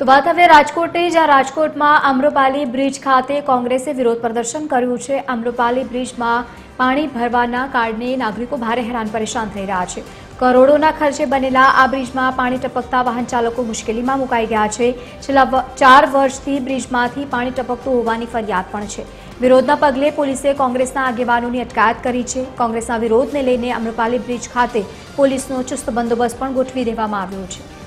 તો વાત હવે રાજકોટની, જ્યાં રાજકોટમાં આમ્રપાલી બ્રિજ ખાતે કોંગ્રેસે વિરોધ પ્રદર્શન કર્યું છે. આમ્રપાલી બ્રિજમાં પાણી ભરવાના કારણે નાગરિકો ભારે હેરાન પરેશાન થઈ રહ્યા છે. કરોડોના ખર્ચે બનેલા આ બ્રિજમાં પાણી ટપકતા વાહન ચાલકો મુશ્કેલીમાં મુકાઈ ગયા છે. છેલ્લા ચાર વર્ષથી બ્રિજમાંથી પાણી ટપકતું હોવાની ફરિયાદ પણ છે. વિરોધના પગલે પોલીસે કોંગ્રેસના આગેવાનોની અટકાયત કરી છે. કોંગ્રેસના વિરોધને લઈને આમ્રપાલી બ્રિજ ખાતે પોલીસનો ચુસ્ત બંદોબસ્ત પણ ગોઠવી દેવામાં આવ્યો છે.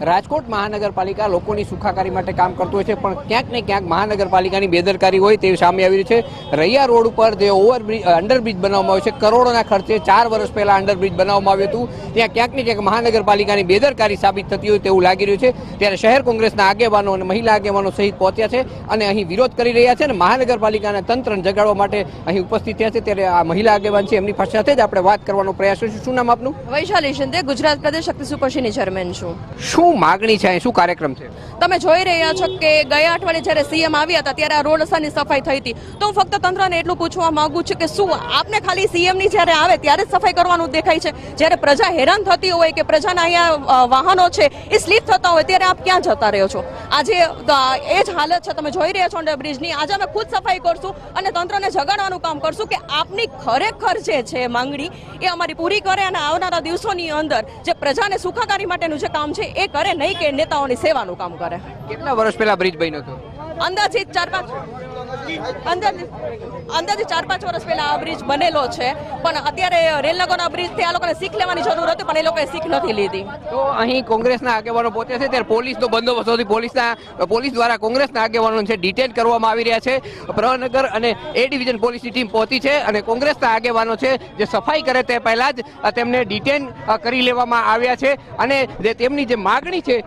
રાજકોટ મહાનગરપાલિકા લોકોની સુખાકારી માટે કામ કરતું હોય છે પણ ક્યાંક ને ક્યાંક મહાનગરપાલિકાની બેદરકારી હોય તેવી સામે આવી રહી છે. રૈયા રોડ ઉપર જે ઓવરબ્રિજ અંડરબ્રિજ બનાવવામાં આવ્યો છે. કરોડોના ખર્ચે ચાર વર્ષ પહેલાં અંડરબ્રિજ બનાવવામાં આવ્યું હતું. ત્યાં ક્યાંક ને ક્યાંક મહાનગરપાલિકાની બેદરકારી સાબિત થતી હોય તેવું લાગી રહ્યું છે. ત્યારે શહેર કોંગ્રેસના આગેવાનો અને મહિલા આગેવાનો સહિત પહોંચ્યા છે અને અહીં વિરોધ કરી રહ્યા છે અને મહાનગરપાલિકાના તંત્રને જગાડવા માટે અહીં ઉપસ્થિત થયા છે. ત્યારે આ મહિલા આગેવાન છે એમની પાસે સાથે જ આપણે વાત કરવાનો પ્રયાસ કરીશું. શું નામ આપનું? વૈશાલી શિંદે ગુજરાત પ્રદેશ શક્તિ સુપરશીની ચેરમેન છું. શું માગણી છે શું કાર્યક્રમ છે? તમે જોઈ રહ્યા છો કે ગયા અઠવાડિયે જ્યારે સીએમ આવ્યા હતા, ત્યારે આ રોડ રસ્તાની સફાઈ થઈ હતી. તો હું ફક્ત તંત્રને એટલું પૂછવા માંગુ છું કે શું આપને ખાલી સીએમની જ્યારે આવે, ત્યારે જ સફાઈ કરવાનું દેખાય છે? જ્યારે પ્રજા હેરાન થતી હોય કે પ્રજાના અહીંયા વાહનો છે, એ સ્લીપ થતા હોય, ત્યારે આપ ક્યાં જતા રહ્યો છો? આજે એ જ હાલત છે, તમે જોઈ રહ્યા છો અંડરબ્રિજની આજે અમે ખુદ સફાઈ કરશું અને તંત્રને જગાડવાનું કામ કરશું કે આપની ખરેખર જે છે માંગણી, એ અમારી પૂરી કરે અને આવનારા દિવસોની અંદર જે પ્રજાને સુખાકારી માટેનું જે કામ છે, એ કરે નહીં કે નેતાઓની સેવાનું કામ કરે. કેટલા વર્ષ પહેલા બ્રિજ બન્યો હતો? અંદાજિત ચાર પાંચ અંદાજે ચાર પાંચ વર્ષ પહેલા આ બ્રિજ બનેલો છે. પણ અત્યારે રેલનગરના બ્રિજથી આ લોકોને શીખ લેવાની જરૂર હતી પણ એ લોકોએ શીખ નથી લીધી. તો અહીં કોંગ્રેસના આગેવાનો પોતે છે ત્યારે પોલીસનો બંદોબસ્ત હતી. પોલીસના પોલીસ દ્વારા કોંગ્રેસના આગેવાનો છે ડિટેન કરવામાં આવી રહ્યા છે. પ્રહનગર અને એ ડિવિઝન પોલીસની ટીમ પહોંચી છે અને કોંગ્રેસના આગેવાનો છે જે સફાઈ કરે તે પહેલાં જ તેમને ડિટેન કરી લેવામાં આવ્યા છે. અને જે તેમની જે માગણી છે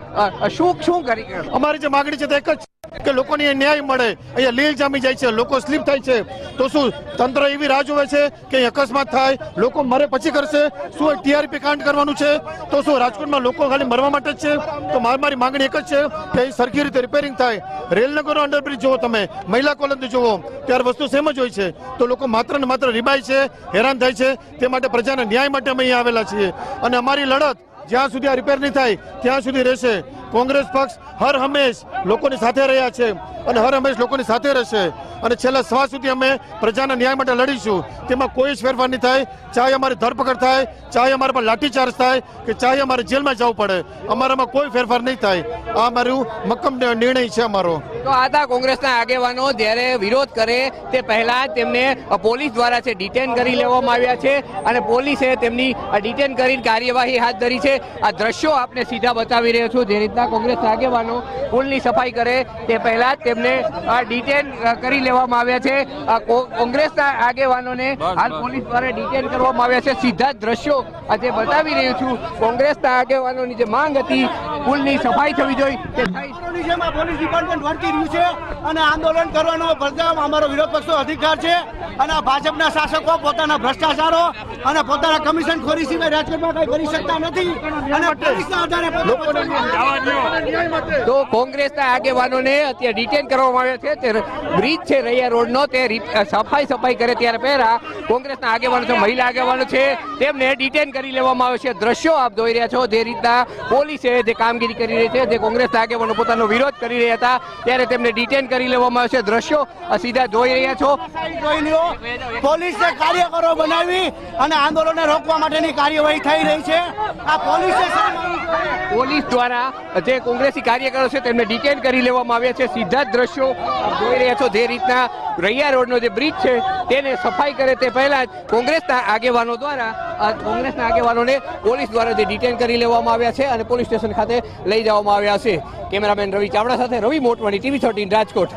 શું શું કરી અમારી જે માગણી છે તે એક જ કે લોકોને ન્યાય મળે. અહીંયા લીલ જામી જાય છે, લોકો સ્લીપ થાય છે. તો શું તંત્ર એવી રાહ જોવે છે કે અકસ્માત થાય, લોકો મરે પછી કરશે? શું ટીઆરપી કાંડ કરવાનું છે? તો શું રાજકોટમાં લોકો ખાલી મરવા માટે જ છે? તો મારી માંગણી એક જ છે કે અહીં સરખી રીતે રિપેરિંગ થાય. રેલનગરનો અંડરબ્રિજ જુઓ તમે, મહિલા કોલેજ જુઓ, ત્યારે વસ્તુ સેમ જ હોય છે. તો લોકો માત્ર ને માત્ર રીબાય છે, હેરાન થાય છે. તે માટે પ્રજાના ન્યાય માટે અમે અહીંયા આવેલા છીએ. અને અમારી લડત જ્યાં સુધી આ રિપેર નહીં થાય, ત્યાં સુધી રહેશે. કોંગ્રેસ પક્ષ હર હંમેશ લોકોની સાથે રહ્યા છે. અને હર હંમેશ લોકોની સાથે રહેશે. અને છેલ્લા શ્વાસ સુધી અમે પ્રજાના ન્યાય માટે લડીશું. તેમાં કોઈ જ ફેરફાર નહીં થાય. ચાહે અમારી ધરપકડ થાય, ચાહે અમારા પર લાઠીચાર્જ થાય, કે ચાહે અમારે જેલમાં જવું પડે. અમારામાં કોઈ ફેરફાર નહીં થાય. આ અમારું મક્કમ નિર્ણય છે અમારો. તો આ કોંગ્રેસના આગેવાનો. જ્યારે વિરોધ કરે તે પહેલા તેમને પોલીસ દ્વારા છે ડિટેન કરી લેવામાં આવ્યા છે. અને પોલીસે તેમની ડિટેન કરીને કાર્યવાહી હાથ ધરી છે. આ દ્રશ્યો આપને સીધા બતાવી રહ્યો છું. જે રીતના કોંગ્રેસના આગેવાનો પુલની સફાઈ કરે તે પહેલા જ તેમને ડિટેન કરી લેવામાં આવ્યા છે. કોંગ્રેસના આગેવાનોને હાલ પોલીસ દ્વારા ડિટેન કરવામાં આવ્યા છે. સીધા દ્રશ્યો આજે બતાવી રહ્યો છું. કોંગ્રેસના આગેવાનોની જે માંગ હતી પુલની સફાઈ થવી જોઈએ. તે થઈ જેમ આ પોલીસ ડિપાર્ટમેન્ટ વર્તી રહ્યું છે અને આંદોલન કરવાનો બધા અમારો વિરોધ પક્ષનો અધિકાર છે અને ભાજપના શાસકો પોતાના ભ્રષ્ટાચારો અને પોતાના કમિશન ખોરી સિવાય રાજકોટમાં કઈ કરી શકતા નથી અને પોલીસના આધારે તો કોંગ્રેસના આગેવાનોને અત્યારે ડિટેન કરવામાં આવ્યા છે. તે બ્રિજ છે રૈયા રોડનો. તે સફાઈ સફાઈ કરે ત્યારે પહેલા કોંગ્રેસના આગેવાનો છે મહિલા આગેવાનો છે તેમને ડિટેન કરી લેવામાં આવ્યો છે. દ્રશ્યો આપ જોઈ રહ્યા છો જે રીતના પોલીસે જે કામગીરી કરી રહી છે. જે કોંગ્રેસના આગેવાનો પોતાનો વિરોધ કરી રહ્યા હતા ત્યારે તેમને ડિટેન કરી લેવામાં આવશે. દ્રશ્યો આ સીધા જોઈ રહ્યા છો. પોલીસે કાર્યકરો બનાવી અને આંદોલનને રોકવા માટેની કાર્યવાહી થઈ રહી છે. આ પોલીસે. પોલીસ દ્વારા જે કોંગ્રેસી કાર્યકરો છે તેમને ડિટેન કરી લેવામાં આવ્યા છે. સીધા જ દ્રશ્યો જોઈ રહ્યા છો જે રીતના રૈયા રોડનો જે બ્રિજ છે તેને સફાઈ કરે તે પહેલા જ કોંગ્રેસના આગેવાનો દ્વારા કોંગ્રેસના આગેવાનોને પોલીસ દ્વારા જે ડિટેન કરી લેવામાં આવ્યા છે અને પોલીસ સ્ટેશન ખાતે લઈ જવામાં આવ્યા છે. કેમેરામેન રવિ ચાવડા સાથે રવિ મોટવાણી, ટીવી થર્ટીન રાજકોટ.